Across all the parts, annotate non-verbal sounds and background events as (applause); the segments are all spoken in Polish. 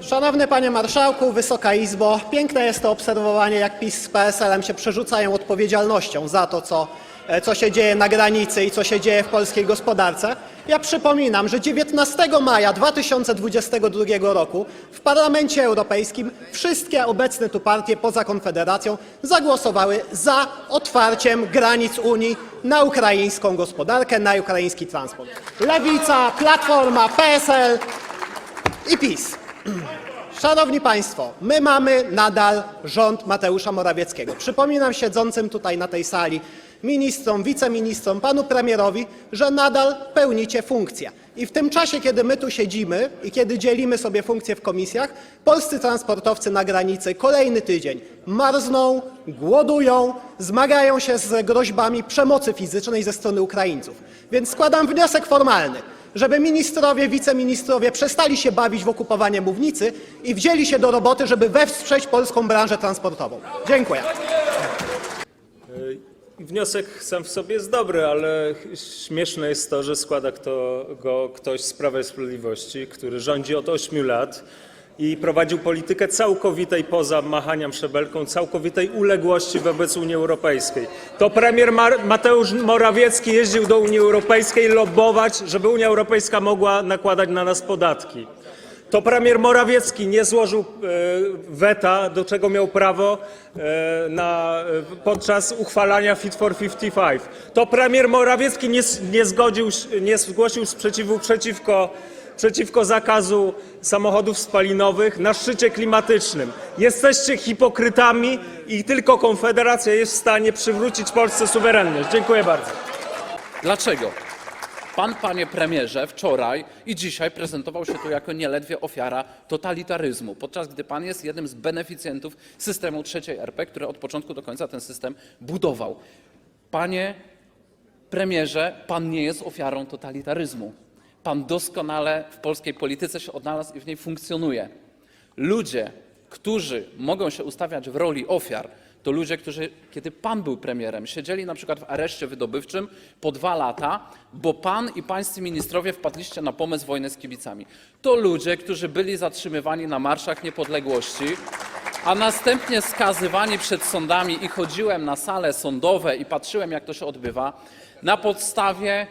Szanowny Panie Marszałku, Wysoka Izbo, piękne jest to obserwowanie, jak PiS z PSL-em się przerzucają odpowiedzialnością za to, co, e, co się dzieje na granicy i co się dzieje w polskiej gospodarce. Ja przypominam, że 19 maja 2022 roku w Parlamencie Europejskim wszystkie obecne tu partie poza Konfederacją zagłosowały za otwarciem granic Unii na ukraińską gospodarkę, na ukraiński transport. Lewica, Platforma, PSL i PiS. (clears throat) Szanowni Państwo, my mamy nadal rząd Mateusza Morawieckiego. Przypominam siedzącym tutaj na tej sali ministrom, wiceministrom, panu premierowi, że nadal pełnicie funkcję. I w tym czasie, kiedy my tu siedzimy i kiedy dzielimy sobie funkcje w komisjach, polscy transportowcy na granicy kolejny tydzień marzną, głodują, zmagają się z groźbami przemocy fizycznej ze strony Ukraińców. Więc składam wniosek formalny żeby ministrowie, wiceministrowie przestali się bawić w okupowanie mównicy i wzięli się do roboty, żeby wesprzeć polską branżę transportową. Dziękuję. Wniosek sam w sobie jest dobry, ale śmieszne jest to, że składa go ktoś z Prawa i Sprawiedliwości, który rządzi od 8 lat i prowadził politykę całkowitej poza machaniem szabelką, całkowitej uległości wobec Unii Europejskiej. To premier Mateusz Morawiecki jeździł do Unii Europejskiej lobbować, żeby Unia Europejska mogła nakładać na nas podatki. To premier Morawiecki nie złożył e, weta, do czego miał prawo e, na, e, podczas uchwalania Fit for 55. To premier Morawiecki nie, nie, zgodził, nie zgłosił sprzeciwu przeciwko, przeciwko zakazu samochodów spalinowych na szczycie klimatycznym. Jesteście hipokrytami i tylko Konfederacja jest w stanie przywrócić Polsce suwerenność. Dziękuję bardzo. Dlaczego? Pan, panie premierze, wczoraj i dzisiaj prezentował się tu jako nieledwie ofiara totalitaryzmu, podczas gdy pan jest jednym z beneficjentów systemu trzeciej RP, który od początku do końca ten system budował. Panie premierze, pan nie jest ofiarą totalitaryzmu. Pan doskonale w polskiej polityce się odnalazł i w niej funkcjonuje. Ludzie, którzy mogą się ustawiać w roli ofiar, to ludzie, którzy, kiedy pan był premierem, siedzieli na przykład w areszcie wydobywczym po dwa lata, bo pan i pańscy ministrowie wpadliście na pomysł wojny z kibicami. To ludzie, którzy byli zatrzymywani na marszach niepodległości, a następnie skazywani przed sądami i chodziłem na sale sądowe i patrzyłem, jak to się odbywa, na podstawie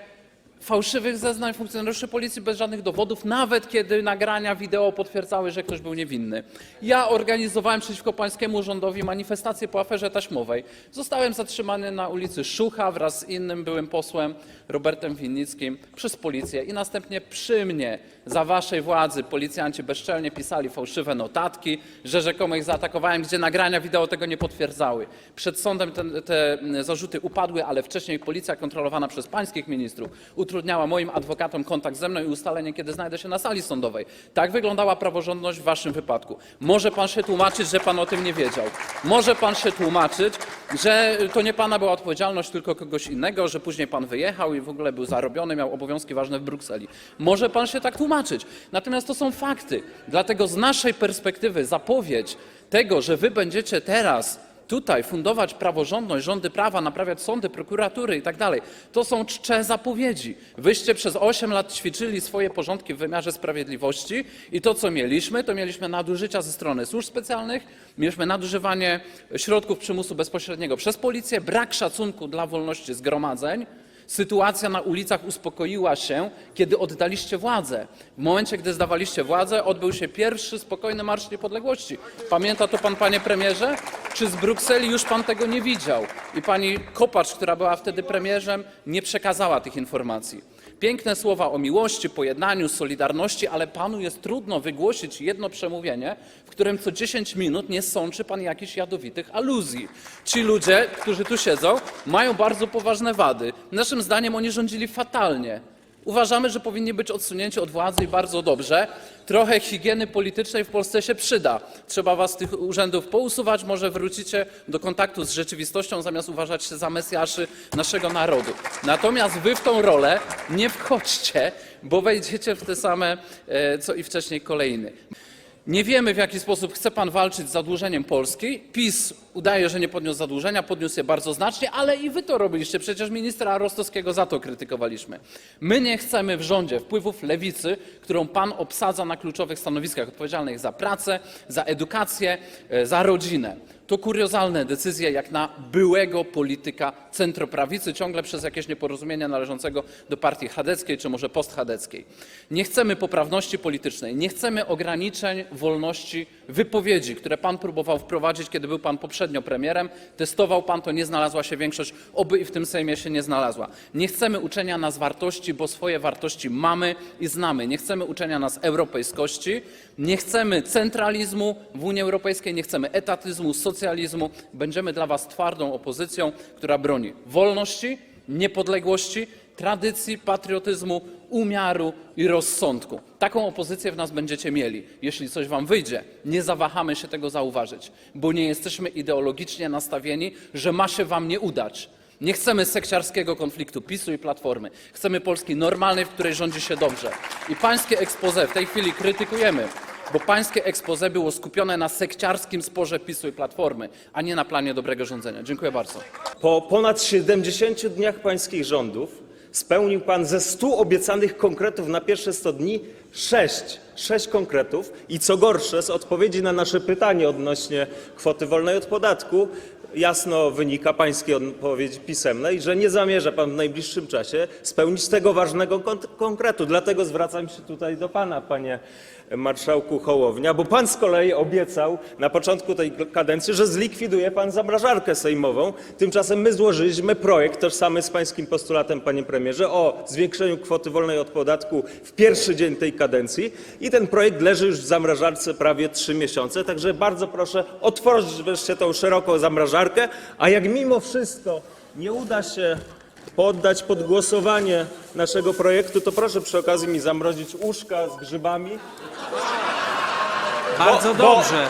fałszywych zeznań funkcjonariuszy policji bez żadnych dowodów, nawet kiedy nagrania wideo potwierdzały, że ktoś był niewinny. Ja organizowałem przeciwko pańskiemu rządowi manifestację po aferze taśmowej. Zostałem zatrzymany na ulicy Szucha wraz z innym byłym posłem Robertem Winnickim przez policję i następnie przy mnie za waszej władzy policjanci bezczelnie pisali fałszywe notatki, że rzekomo ich zaatakowałem, gdzie nagrania wideo tego nie potwierdzały. Przed sądem te, te zarzuty upadły, ale wcześniej policja kontrolowana przez pańskich ministrów utrudniała moim adwokatom kontakt ze mną i ustalenie, kiedy znajdę się na sali sądowej. Tak wyglądała praworządność w waszym wypadku. Może pan się tłumaczyć, że pan o tym nie wiedział. Może pan się tłumaczyć, że to nie pana była odpowiedzialność, tylko kogoś innego, że później pan wyjechał i w ogóle był zarobiony, miał obowiązki ważne w Brukseli. Może pan się tak tłumaczyć. Natomiast to są fakty. Dlatego z naszej perspektywy zapowiedź tego, że wy będziecie teraz tutaj fundować praworządność, rządy prawa, naprawiać sądy, prokuratury i tak dalej. To są czcze zapowiedzi. Wyście przez 8 lat ćwiczyli swoje porządki w wymiarze sprawiedliwości i to, co mieliśmy, to mieliśmy nadużycia ze strony służb specjalnych, mieliśmy nadużywanie środków przymusu bezpośredniego przez policję, brak szacunku dla wolności zgromadzeń, Sytuacja na ulicach uspokoiła się, kiedy oddaliście władzę. W momencie, gdy zdawaliście władzę, odbył się pierwszy spokojny Marsz Niepodległości. Pamięta to pan, panie premierze? Czy z Brukseli już pan tego nie widział? I pani Kopacz, która była wtedy premierzem, nie przekazała tych informacji. Piękne słowa o miłości, pojednaniu, solidarności, ale panu jest trudno wygłosić jedno przemówienie, w którym co 10 minut nie sączy pan jakichś jadowitych aluzji. Ci ludzie, którzy tu siedzą, mają bardzo poważne wady. Naszym zdaniem oni rządzili fatalnie. Uważamy, że powinni być odsunięci od władzy i bardzo dobrze. Trochę higieny politycznej w Polsce się przyda. Trzeba was tych urzędów pousuwać, może wrócicie do kontaktu z rzeczywistością, zamiast uważać się za mesjaszy naszego narodu. Natomiast wy w tą rolę nie wchodźcie, bo wejdziecie w te same, e, co i wcześniej kolejny. Nie wiemy, w jaki sposób chce pan walczyć z zadłużeniem Polski. PiS udaje, że nie podniósł zadłużenia, podniósł je bardzo znacznie, ale i wy to robiliście. Przecież ministra Rostowskiego za to krytykowaliśmy. My nie chcemy w rządzie wpływów lewicy, którą pan obsadza na kluczowych stanowiskach odpowiedzialnych za pracę, za edukację, e, za rodzinę. To kuriozalne decyzje jak na byłego polityka centroprawicy, ciągle przez jakieś nieporozumienia należącego do partii chadeckiej czy może posthadeckiej. Nie chcemy poprawności politycznej, nie chcemy ograniczeń wolności wypowiedzi, które pan próbował wprowadzić, kiedy był pan poprzednio premierem. Testował pan to, nie znalazła się większość, oby i w tym Sejmie się nie znalazła. Nie chcemy uczenia nas wartości, bo swoje wartości mamy i znamy. Nie chcemy uczenia nas europejskości, nie chcemy centralizmu w Unii Europejskiej, nie chcemy etatyzmu, socjalizmu. Będziemy dla was twardą opozycją, która broni wolności, niepodległości, tradycji, patriotyzmu, umiaru i rozsądku. Taką opozycję w nas będziecie mieli. Jeśli coś wam wyjdzie, nie zawahamy się tego zauważyć, bo nie jesteśmy ideologicznie nastawieni, że ma się wam nie udać. Nie chcemy sekciarskiego konfliktu PiSu i Platformy. Chcemy Polski normalnej, w której rządzi się dobrze. I pańskie expose w tej chwili krytykujemy, bo pańskie expose było skupione na sekciarskim sporze PiSu i Platformy, a nie na planie dobrego rządzenia. Dziękuję bardzo. Po ponad 70 dniach pańskich rządów spełnił pan ze 100 obiecanych konkretów na pierwsze 100 dni 6, 6 konkretów i co gorsze z odpowiedzi na nasze pytanie odnośnie kwoty wolnej od podatku jasno wynika pańskiej odpowiedzi pisemnej, że nie zamierza pan w najbliższym czasie spełnić tego ważnego kon- konkretu. Dlatego zwracam się tutaj do pana, panie marszałku Hołownia, bo pan z kolei obiecał na początku tej kadencji, że zlikwiduje pan zamrażarkę sejmową. Tymczasem my złożyliśmy projekt tożsamy z pańskim postulatem, panie premierze, o zwiększeniu kwoty wolnej od podatku w pierwszy dzień tej kadencji i ten projekt leży już w zamrażarce prawie trzy miesiące, także bardzo proszę otworzyć wreszcie tą szeroką zamrażarkę, a jak mimo wszystko nie uda się poddać pod głosowanie naszego projektu, to proszę przy okazji mi zamrozić uszka z grzybami. Bardzo bo- dobrze.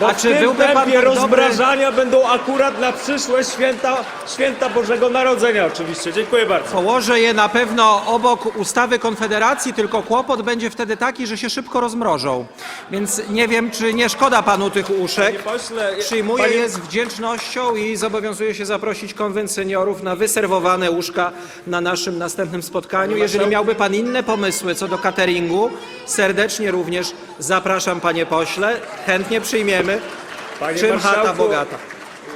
Bo A w czy tym byłby pan tempie tak dobry- rozmrażania będą akurat na przyszłe święta, święta Bożego Narodzenia oczywiście. Dziękuję bardzo. Położę je na pewno obok ustawy Konfederacji, tylko kłopot będzie wtedy taki, że się szybko rozmrożą. Więc nie wiem, czy nie szkoda panu tych uszek. Panie pośle, Przyjmuję panie- je z wdzięcznością i zobowiązuję się zaprosić konwent seniorów na wyserwowane łóżka na naszym następnym spotkaniu. Jeżeli miałby pan inne pomysły co do cateringu, serdecznie również zapraszam panie pośle. Chętnie przyjmiemy. Panie Czym chata marszałku, bogata.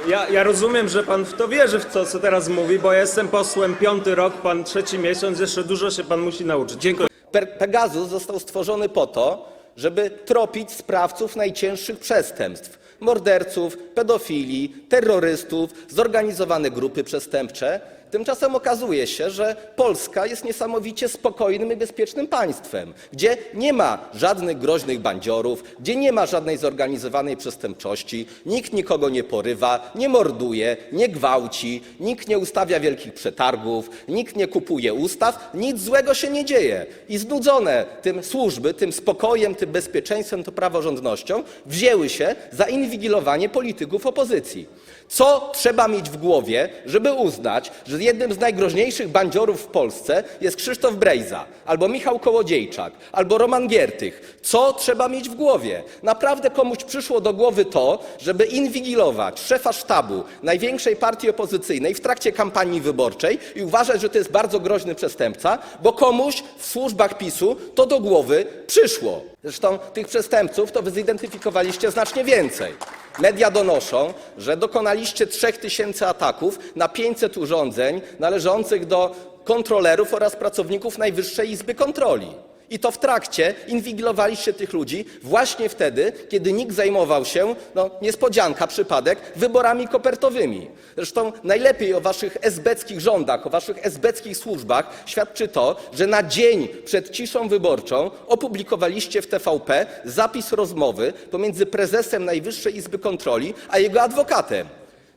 Ja, ja rozumiem, że pan w to wierzy, w to, co teraz mówi, bo ja jestem posłem piąty rok, pan trzeci miesiąc, jeszcze dużo się pan musi nauczyć. Dziękuję. Per- Pegasus został stworzony po to, żeby tropić sprawców najcięższych przestępstw. Morderców, pedofili, terrorystów, zorganizowane grupy przestępcze. Tymczasem okazuje się, że Polska jest niesamowicie spokojnym i bezpiecznym państwem, gdzie nie ma żadnych groźnych bandziorów, gdzie nie ma żadnej zorganizowanej przestępczości, nikt nikogo nie porywa, nie morduje, nie gwałci, nikt nie ustawia wielkich przetargów, nikt nie kupuje ustaw, nic złego się nie dzieje. I znudzone tym służby, tym spokojem, tym bezpieczeństwem, tą praworządnością, wzięły się za inwigilowanie polityków opozycji. Co trzeba mieć w głowie, żeby uznać, że jednym z najgroźniejszych bandziorów w Polsce jest Krzysztof Brejza, albo Michał Kołodziejczak, albo Roman Giertych? Co trzeba mieć w głowie? Naprawdę komuś przyszło do głowy to, żeby inwigilować szefa sztabu największej partii opozycyjnej w trakcie kampanii wyborczej i uważać, że to jest bardzo groźny przestępca, bo komuś w służbach PiSu to do głowy przyszło. Zresztą tych przestępców to wy zidentyfikowaliście znacznie więcej. Media donoszą, że dokonaliście 3000 ataków na 500 urządzeń należących do kontrolerów oraz pracowników Najwyższej Izby Kontroli. I to w trakcie inwigilowaliście tych ludzi właśnie wtedy, kiedy nikt zajmował się, no niespodzianka, przypadek, wyborami kopertowymi. Zresztą najlepiej o waszych esbeckich rządach, o waszych esbeckich służbach świadczy to, że na dzień przed ciszą wyborczą opublikowaliście w TVP zapis rozmowy pomiędzy prezesem Najwyższej Izby Kontroli a jego adwokatem.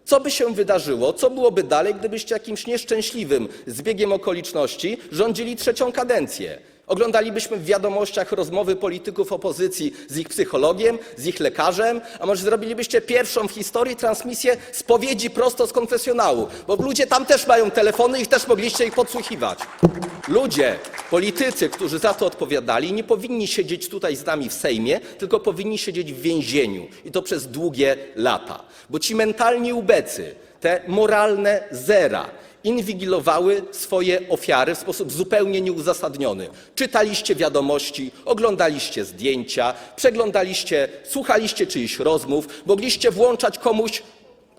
Co by się wydarzyło, co byłoby dalej, gdybyście jakimś nieszczęśliwym zbiegiem okoliczności rządzili trzecią kadencję? Oglądalibyśmy w wiadomościach rozmowy polityków opozycji z ich psychologiem, z ich lekarzem, a może zrobilibyście pierwszą w historii transmisję spowiedzi prosto z konfesjonału, bo ludzie tam też mają telefony i też mogliście ich podsłuchiwać. Ludzie, politycy, którzy za to odpowiadali, nie powinni siedzieć tutaj z nami w Sejmie, tylko powinni siedzieć w więzieniu. I to przez długie lata, bo ci mentalni ubecy, te moralne zera, inwigilowały swoje ofiary w sposób zupełnie nieuzasadniony. Czytaliście wiadomości, oglądaliście zdjęcia, przeglądaliście, słuchaliście czyichś rozmów, mogliście włączać komuś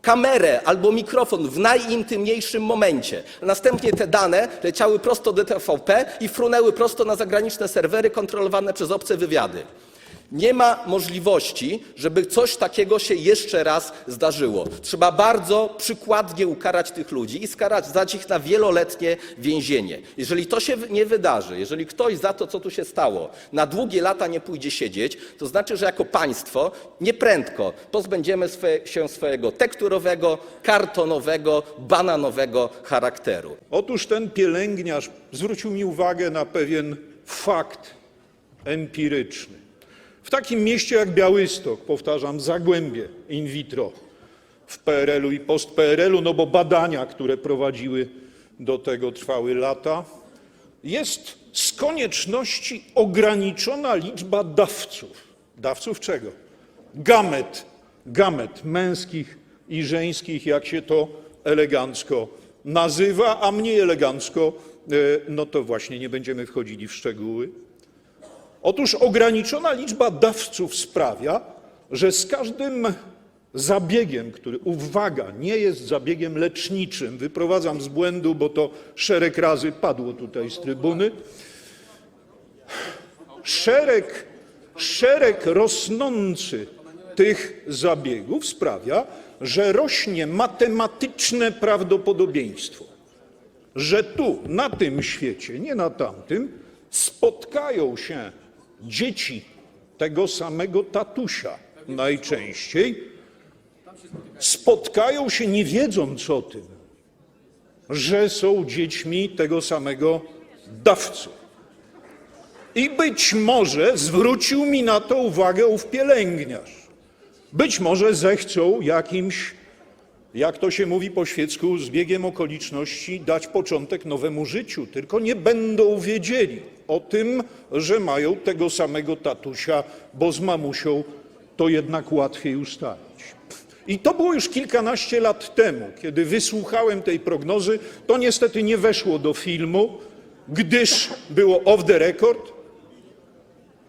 kamerę albo mikrofon w najintymniejszym momencie. Następnie te dane leciały prosto do TVP i frunęły prosto na zagraniczne serwery kontrolowane przez obce wywiady. Nie ma możliwości, żeby coś takiego się jeszcze raz zdarzyło. Trzeba bardzo przykładnie ukarać tych ludzi i skazać ich na wieloletnie więzienie. Jeżeli to się nie wydarzy, jeżeli ktoś za to, co tu się stało, na długie lata nie pójdzie siedzieć, to znaczy, że jako państwo nieprędko pozbędziemy się swojego tekturowego, kartonowego, bananowego charakteru. Otóż ten pielęgniarz zwrócił mi uwagę na pewien fakt empiryczny. W takim mieście jak Białystok, powtarzam, Zagłębie in vitro w PRL-u i post-PRL-u, no bo badania, które prowadziły do tego trwały lata, jest z konieczności ograniczona liczba dawców. Dawców czego? Gamet, gamet męskich i żeńskich, jak się to elegancko nazywa, a mniej elegancko, e, no to właśnie nie będziemy wchodzili w szczegóły. Otóż ograniczona liczba dawców sprawia, że z każdym zabiegiem, który, uwaga, nie jest zabiegiem leczniczym, wyprowadzam z błędu, bo to szereg razy padło tutaj z trybuny, szereg, szereg rosnący tych zabiegów sprawia, że rośnie matematyczne prawdopodobieństwo, że tu, na tym świecie, nie na tamtym, spotkają się dzieci tego samego tatusia najczęściej, spotkają się nie wiedząc o tym, że są dziećmi tego samego dawcy. I być może zwrócił mi na to uwagę ów pielęgniarz. Być może zechcą jakimś, jak to się mówi po świecku, zbiegiem okoliczności dać początek nowemu życiu, tylko nie będą wiedzieli o tym, że mają tego samego tatusia, bo z mamusią to jednak łatwiej ustalić. I to było już kilkanaście lat temu, kiedy wysłuchałem tej prognozy. To niestety nie weszło do filmu, gdyż było off the record.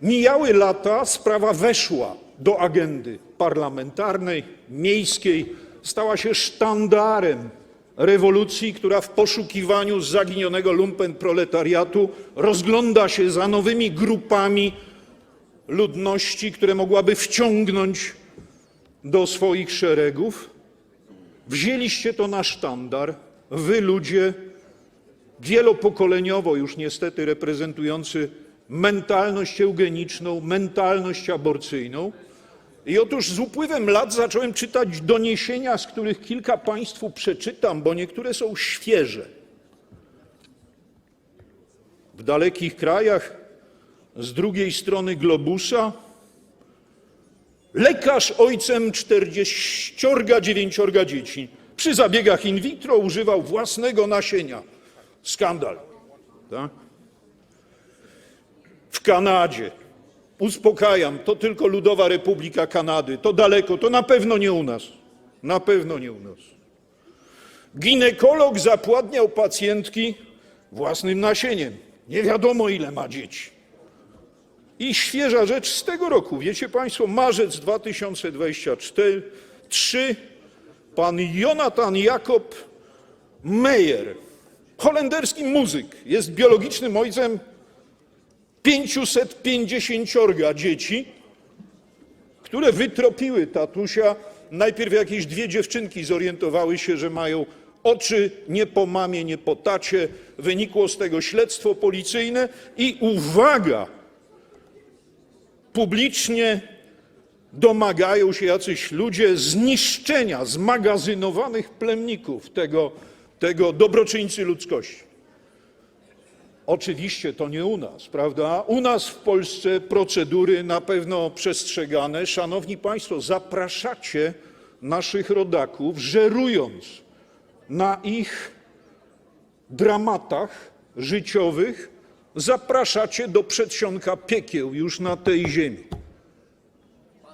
Mijały lata, sprawa weszła do agendy parlamentarnej, miejskiej, stała się sztandarem rewolucji, która w poszukiwaniu zaginionego lumpenproletariatu rozgląda się za nowymi grupami ludności, które mogłaby wciągnąć do swoich szeregów. Wzięliście to na sztandar, wy ludzie wielopokoleniowo już niestety reprezentujący mentalność eugeniczną, mentalność aborcyjną. I otóż z upływem lat zacząłem czytać doniesienia, z których kilka Państwu przeczytam, bo niektóre są świeże. W dalekich krajach, z drugiej strony globusa, lekarz ojcem czterdzieściorga dziewięciorga dzieci przy zabiegach in vitro używał własnego nasienia. Skandal. Tak? W Kanadzie. Uspokajam, to tylko Ludowa Republika Kanady. To daleko, to na pewno nie u nas. Na pewno nie u nas. Ginekolog zapładniał pacjentki własnym nasieniem. Nie wiadomo, ile ma dzieci. I świeża rzecz z tego roku. Wiecie Państwo, marzec 2024, 3, pan Jonathan Jakob Meyer, holenderski muzyk, jest biologicznym ojcem 550 dzieci, które wytropiły tatusia. Najpierw jakieś dwie dziewczynki zorientowały się, że mają oczy nie po mamie, nie po tacie. Wynikło z tego śledztwo policyjne i uwaga, publicznie domagają się jacyś ludzie zniszczenia zmagazynowanych plemników tego, tego dobroczyńcy ludzkości. Oczywiście to nie u nas, prawda? U nas w Polsce procedury na pewno przestrzegane. Szanowni Państwo, zapraszacie naszych rodaków, żerując na ich dramatach życiowych, zapraszacie do przedsionka piekieł już na tej ziemi.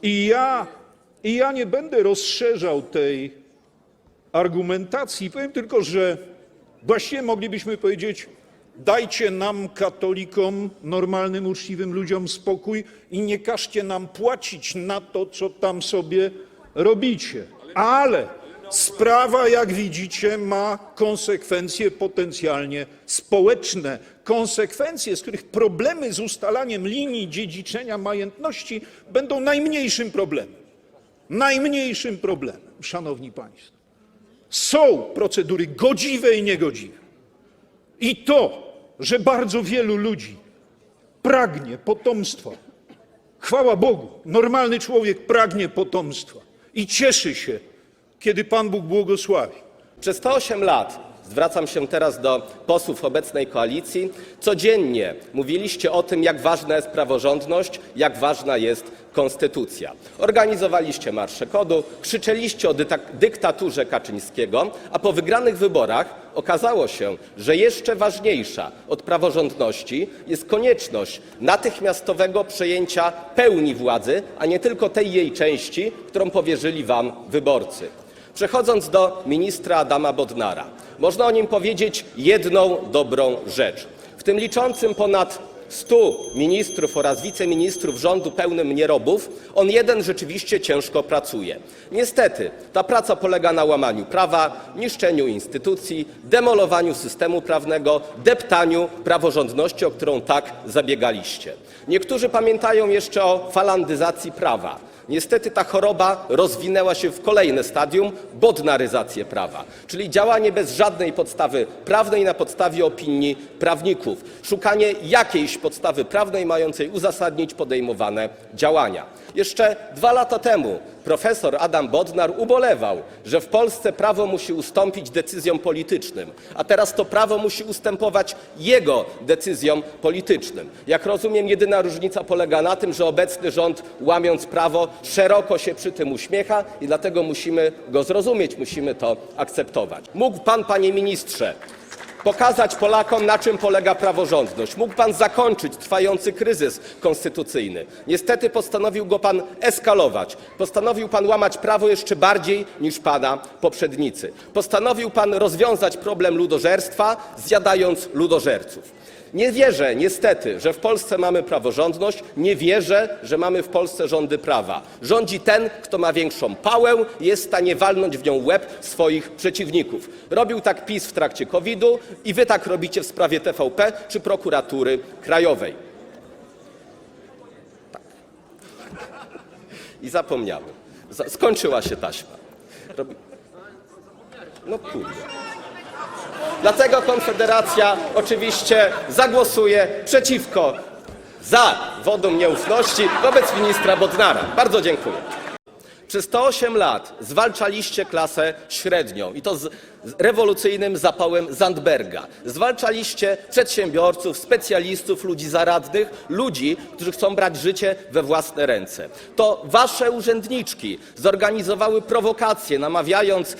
I ja, I ja nie będę rozszerzał tej argumentacji. Powiem tylko, że właściwie moglibyśmy powiedzieć: dajcie nam, katolikom, normalnym, uczciwym ludziom spokój i nie każcie nam płacić na to, co tam sobie robicie. Ale sprawa, jak widzicie, ma konsekwencje potencjalnie społeczne. Konsekwencje, z których problemy z ustalaniem linii dziedziczenia majątności będą najmniejszym problemem. Najmniejszym problemem, szanowni państwo. Są procedury godziwe i niegodziwe. I to, że bardzo wielu ludzi pragnie potomstwa, chwała Bogu, normalny człowiek pragnie potomstwa i cieszy się, kiedy Pan Bóg błogosławi. Przez 108 lat, zwracam się teraz do posłów obecnej koalicji, codziennie mówiliście o tym, jak ważna jest praworządność, jak ważna jest konstytucja. Organizowaliście marsze kodu, krzyczeliście o dyktaturze Kaczyńskiego, a po wygranych wyborach okazało się, że jeszcze ważniejsza od praworządności jest konieczność natychmiastowego przejęcia pełni władzy, a nie tylko tej jej części, którą powierzyli wam wyborcy. Przechodząc do ministra Adama Bodnara, można o nim powiedzieć jedną dobrą rzecz. W tym liczącym ponad 100 ministrów oraz wiceministrów rządu pełnym nierobów, on jeden rzeczywiście ciężko pracuje. Niestety, ta praca polega na łamaniu prawa, niszczeniu instytucji, demolowaniu systemu prawnego, deptaniu praworządności, o którą tak zabiegaliście. Niektórzy pamiętają jeszcze o falandyzacji prawa. Niestety ta choroba rozwinęła się w kolejne stadium bodnaryzację prawa, czyli działanie bez żadnej podstawy prawnej na podstawie opinii prawników, szukanie jakiejś podstawy prawnej mającej uzasadnić podejmowane działania. Jeszcze dwa lata temu profesor Adam Bodnar ubolewał, że w Polsce prawo musi ustąpić decyzjom politycznym, a teraz to prawo musi ustępować jego decyzjom politycznym. Jak rozumiem, jedyna różnica polega na tym, że obecny rząd, łamiąc prawo, szeroko się przy tym uśmiecha i dlatego musimy go zrozumieć, musimy to akceptować. Mógł pan, panie ministrze, pokazać Polakom, na czym polega praworządność. Mógł pan zakończyć trwający kryzys konstytucyjny. Niestety postanowił go pan eskalować. Postanowił pan łamać prawo jeszcze bardziej niż pana poprzednicy. Postanowił pan rozwiązać problem ludożerstwa, zjadając ludożerców. Nie wierzę niestety, że w Polsce mamy praworządność, nie wierzę, że mamy w Polsce rządy prawa. Rządzi ten, kto ma większą pałę jest w stanie walnąć w nią łeb swoich przeciwników. Robił tak PiS w trakcie COVID-u i wy tak robicie w sprawie TVP czy prokuratury krajowej. Tak. I zapomniałem. Za- skończyła się taśma. Robi... No kurde. Dlatego Konfederacja oczywiście zagłosuje przeciwko, za wotum nieufności wobec ministra Bodnara. Bardzo dziękuję. Przez 108 lat zwalczaliście klasę średnią i to z rewolucyjnym zapałem Zandberga. Zwalczaliście przedsiębiorców, specjalistów, ludzi zaradnych, ludzi, którzy chcą brać życie we własne ręce. To wasze urzędniczki zorganizowały prowokacje, namawiając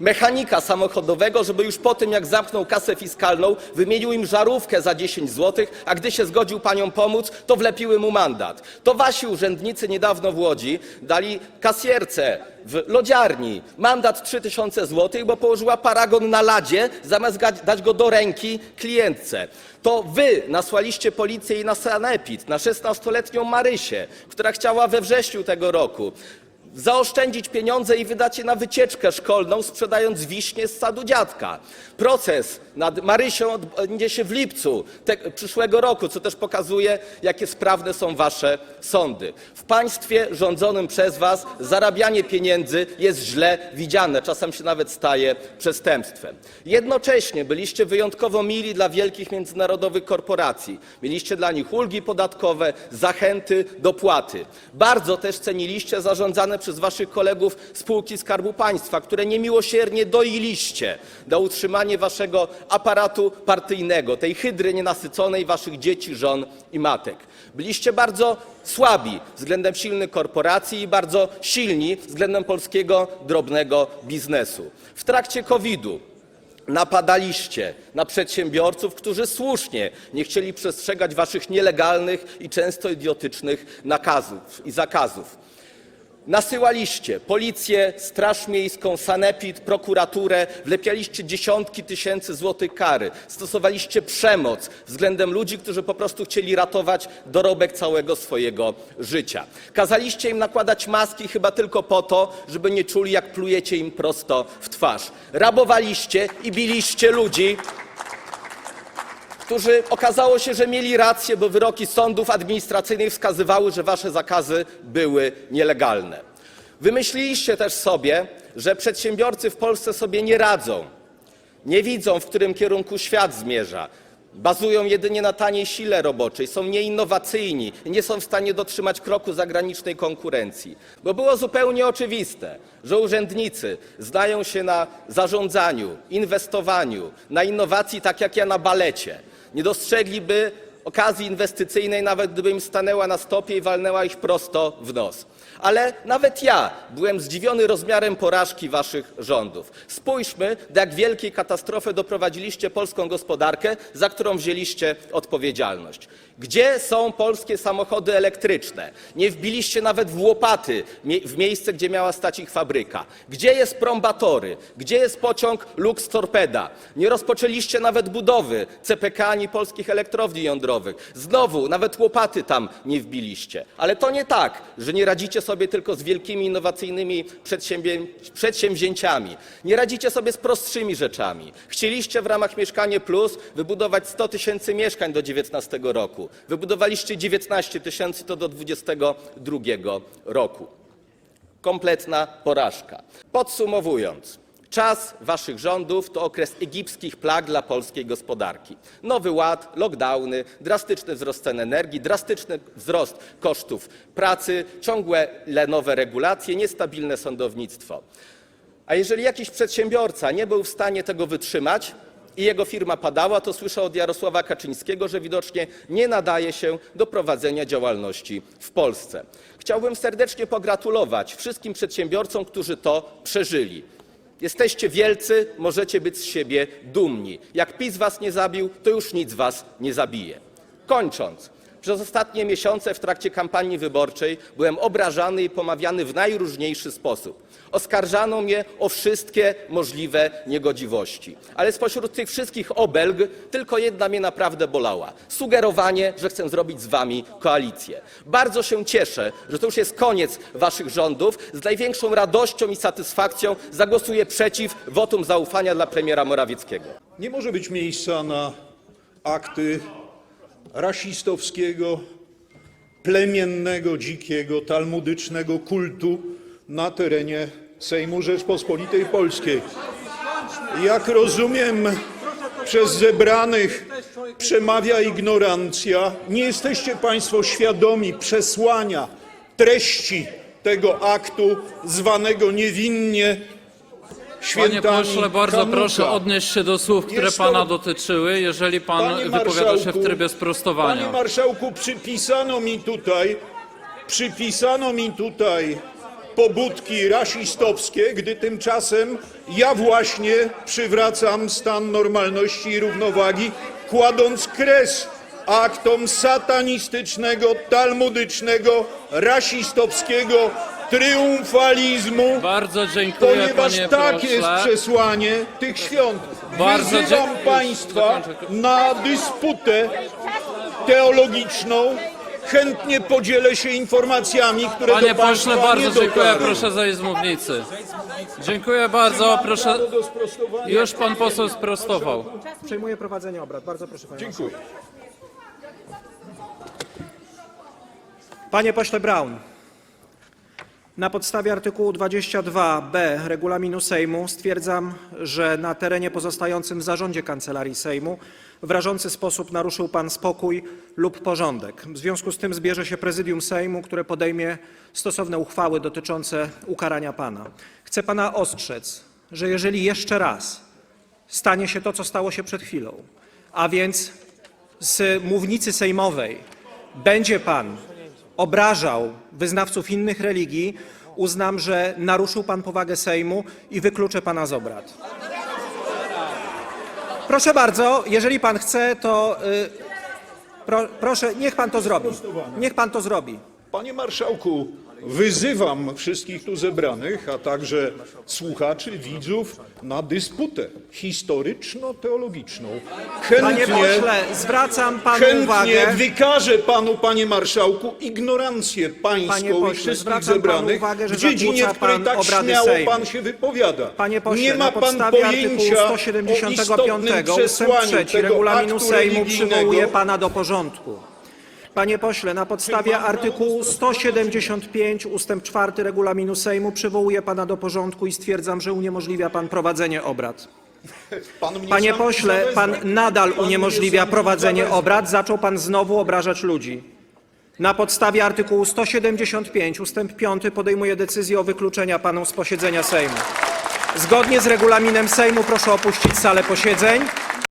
mechanika samochodowego, żeby już po tym, jak zamknął kasę fiskalną, wymienił im żarówkę za 10 zł, a gdy się zgodził paniom pomóc, to wlepiły mu mandat. To wasi urzędnicy niedawno w Łodzi dali kasjerce w lodziarni mandat 3000 zł, bo położyła paragon na ladzie, zamiast dać go do ręki klientce. To wy nasłaliście policję i na sanepid, na 16-letnią Marysię, która chciała we wrześniu tego roku zaoszczędzić pieniądze i wydać je na wycieczkę szkolną, sprzedając wiśnie z sadu dziadka. Proces nad Marysią odbędzie się w lipcu te, przyszłego roku, co też pokazuje, jakie sprawne są wasze sądy. W państwie rządzonym przez was zarabianie pieniędzy jest źle widziane, czasem się nawet staje przestępstwem. Jednocześnie byliście wyjątkowo mili dla wielkich międzynarodowych korporacji. Mieliście dla nich ulgi podatkowe, zachęty, dopłaty. Bardzo też ceniliście zarządzane przez waszych kolegów spółki Skarbu Państwa, które niemiłosiernie doiliście na utrzymanie waszego aparatu partyjnego, tej hydry nienasyconej waszych dzieci, żon i matek. Byliście bardzo słabi względem silnych korporacji i bardzo silni względem polskiego drobnego biznesu. W trakcie COVID-u napadaliście na przedsiębiorców, którzy słusznie nie chcieli przestrzegać waszych nielegalnych i często idiotycznych nakazów i zakazów. Nasyłaliście policję, straż miejską, sanepid, prokuraturę, wlepialiście dziesiątki tysięcy złotych kary, stosowaliście przemoc względem ludzi, którzy po prostu chcieli ratować dorobek całego swojego życia. Kazaliście im nakładać maski chyba tylko po to, żeby nie czuli, jak plujecie im prosto w twarz. Rabowaliście i biliście ludzi, którzy okazało się, że mieli rację, bo wyroki sądów administracyjnych wskazywały, że wasze zakazy były nielegalne. Wymyśliliście też sobie, że przedsiębiorcy w Polsce sobie nie radzą, nie widzą, w którym kierunku świat zmierza. Bazują jedynie na taniej sile roboczej, są nieinnowacyjni, nie są w stanie dotrzymać kroku zagranicznej konkurencji. Bo było zupełnie oczywiste, że urzędnicy znają się na zarządzaniu, inwestowaniu, na innowacji tak jak ja na balecie. Nie dostrzegliby okazji inwestycyjnej, nawet gdyby im stanęła na stopie i walnęła ich prosto w nos. Ale nawet ja byłem zdziwiony rozmiarem porażki waszych rządów. Spójrzmy, do jak wielkiej katastrofy doprowadziliście polską gospodarkę, za którą wzięliście odpowiedzialność. Gdzie są polskie samochody elektryczne? Nie wbiliście nawet w łopaty w miejsce, gdzie miała stać ich fabryka. Gdzie jest prombatory? Gdzie jest pociąg Lux Torpeda? Nie rozpoczęliście nawet budowy CPK ani polskich elektrowni jądrowych. Znowu, nawet łopaty tam nie wbiliście. Ale to nie tak, że nie radzicie sobie tylko z wielkimi innowacyjnymi przedsięwzię- przedsięwzięciami. Nie radzicie sobie z prostszymi rzeczami. Chcieliście w ramach Mieszkanie Plus wybudować 100 tysięcy mieszkań do 19 roku. Wybudowaliście 19 tysięcy to do 22 roku kompletna porażka. Podsumowując, czas waszych rządów to okres egipskich plag dla polskiej gospodarki. Nowy ład, lockdowny, drastyczny wzrost cen energii, drastyczny wzrost kosztów pracy, ciągłe nowe regulacje, niestabilne sądownictwo. A jeżeli jakiś przedsiębiorca nie był w stanie tego wytrzymać i jego firma padała, to słyszę od Jarosława Kaczyńskiego, że widocznie nie nadaje się do prowadzenia działalności w Polsce. Chciałbym serdecznie pogratulować wszystkim przedsiębiorcom, którzy to przeżyli. Jesteście wielcy, możecie być z siebie dumni. Jak PiS was nie zabił, to już nic was nie zabije. Kończąc, przez ostatnie miesiące w trakcie kampanii wyborczej byłem obrażany i pomawiany w najróżniejszy sposób. Oskarżano mnie o wszystkie możliwe niegodziwości. Ale spośród tych wszystkich obelg tylko jedna mnie naprawdę bolała. Sugerowanie, że chcę zrobić z wami koalicję. Bardzo się cieszę, że to już jest koniec waszych rządów. Z największą radością i satysfakcją zagłosuję przeciw wotum zaufania dla premiera Morawieckiego. Nie może być miejsca na akty rasistowskiego, plemiennego, dzikiego, talmudycznego kultu na terenie Sejmu Rzeczpospolitej Polskiej. Jak rozumiem, przez zebranych przemawia ignorancja. Nie jesteście Państwo świadomi przesłania treści tego aktu, zwanego niewinnie Panie świętami pośle, bardzo Hanuka. proszę odnieść się do słów, które Jest to- pana dotyczyły, jeżeli pan Panie wypowiada się w marszałku, trybie Panie sprostowania. marszałku, przypisano mi tutaj, przypisano mi tutaj pobudki rasistowskie, gdy tymczasem ja właśnie przywracam stan normalności i równowagi, kładąc kres aktom satanistycznego, talmudycznego, rasistowskiego triumfalizmu, Bardzo dziękuję, ponieważ panie tak jest pośle. przesłanie tych świąt. Bardzo dzie- Państwa Dokończę. na dysputę teologiczną. Chętnie podzielę się informacjami, które Panie do Państwa pośle, bardzo nie dziękuję, dotarły. proszę zejść z mównicy. Dziękuję bardzo, proszę. Prawo do sprostowania. Już pan poseł sprostował. Przejmuję prowadzenie obrad. Bardzo proszę panie Dziękuję. Panie pośle Braun, Na podstawie artykułu 22b regulaminu Sejmu stwierdzam, że na terenie pozostającym w zarządzie Kancelarii Sejmu w rażący sposób naruszył pan spokój lub porządek. W związku z tym zbierze się prezydium Sejmu, które podejmie stosowne uchwały dotyczące ukarania pana. Chcę pana ostrzec, że jeżeli jeszcze raz stanie się to, co stało się przed chwilą, a więc z mównicy sejmowej będzie pan obrażał wyznawców innych religii, uznam, że naruszył pan powagę Sejmu i wykluczę pana z obrad. Proszę bardzo, jeżeli pan chce, to y, pro, proszę, niech pan to zrobi. Niech pan to zrobi. Panie marszałku, wyzywam wszystkich tu zebranych, a także słuchaczy, widzów na dysputę historyczno-teologiczną. Panie pośle, zwracam panu chętnie uwagę. wykażę panu, panie marszałku, ignorancję Panie pańską pośle, i wszystkich zwracam panu zebranych uwagę, że w dziedzinie, zakłóca w której pan tak obrady śmiało Sejmu. pan się wypowiada. Panie pośle, Nie ma na pan podstawie artykułu pojęcia o 175 istotnym ust. przesłaniu 3 tego regulaminu aktu Sejmu religijnego. przywołuję pana do porządku. Panie pośle, na podstawie artykułu 175 ust. 4 regulaminu Sejmu przywołuję pana do porządku i stwierdzam, że uniemożliwia pan prowadzenie obrad. Panie pośle, pan nadal uniemożliwia prowadzenie obrad. Zaczął pan znowu obrażać ludzi. Na podstawie artykułu 175 ust. 5 podejmuję decyzję o wykluczeniu panu z posiedzenia Sejmu. Zgodnie z regulaminem Sejmu proszę opuścić salę posiedzeń.